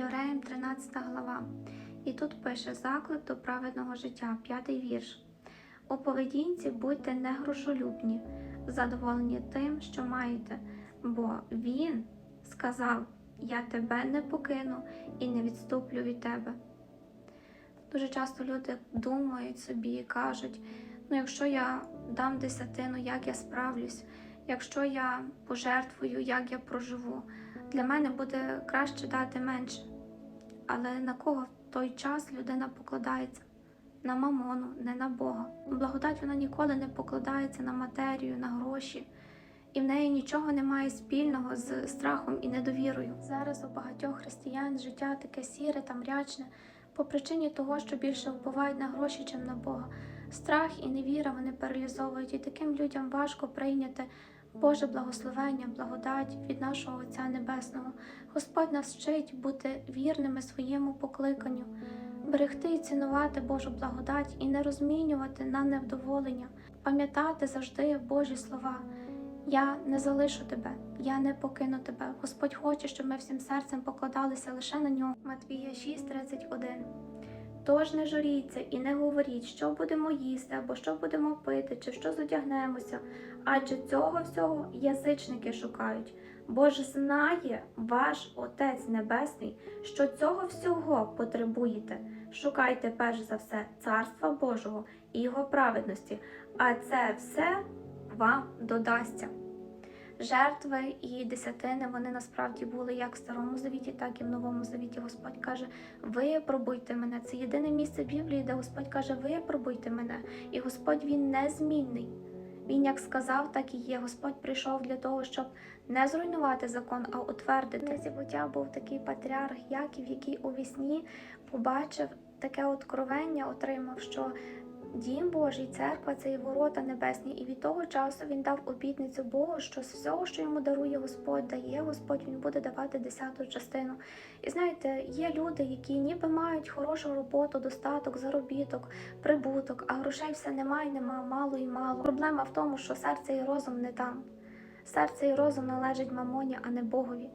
Євреям 13 глава. І тут пише заклик до праведного життя, п'ятий вірш. У поведінці будьте не грошолюбні, задоволені тим, що маєте, бо Він сказав: Я тебе не покину і не відступлю від тебе. Дуже часто люди думають собі і кажуть: ну, якщо я дам десятину, як я справлюсь, якщо я пожертвую, як я проживу, для мене буде краще дати менше. Але на кого в той час людина покладається? На мамону, не на Бога. Благодать вона ніколи не покладається на матерію, на гроші, і в неї нічого немає спільного з страхом і недовірою. Зараз у багатьох християн життя таке сіре та мрячне по причині того, що більше впливають на гроші, чим на Бога. Страх і невіра вони паралізовують, і таким людям важко прийняти Боже благословення, благодать від нашого Отця Небесного. Господь нас вчить бути вірними своєму покликанню, берегти і цінувати Божу благодать і не розмінювати на невдоволення, пам'ятати завжди Божі слова. Я не залишу тебе, я не покину тебе. Господь хоче, щоб ми всім серцем покладалися лише на нього. Матвія 6:31 Тож не журіться і не говоріть, що будемо їсти, або що будемо пити, чи що зодягнемося, адже цього всього язичники шукають. Бо ж знає ваш Отець Небесний, що цього всього потребуєте. Шукайте перш за все Царства Божого і Його праведності, а це все вам додасться. Жертви і десятини вони насправді були як в старому завіті, так і в новому завіті. Господь каже: випробуйте мене. Це єдине місце Біблії, де Господь каже, випробуйте мене. І Господь він незмінний. Він як сказав, так і є. Господь прийшов для того, щоб не зруйнувати закон, а утвердити. Книзі буття був такий патріарх Яків, який у вісні побачив таке откровення, отримав, що Дім Божий, церква це є ворота небесні, і від того часу він дав обітницю Богу, що з всього, що йому дарує Господь, дає Господь, він буде давати десяту частину. І знаєте, є люди, які ніби мають хорошу роботу, достаток, заробіток, прибуток, а грошей все немає, нема, мало і мало. Проблема в тому, що серце і розум не там. Серце і розум належать мамоні, а не Богові.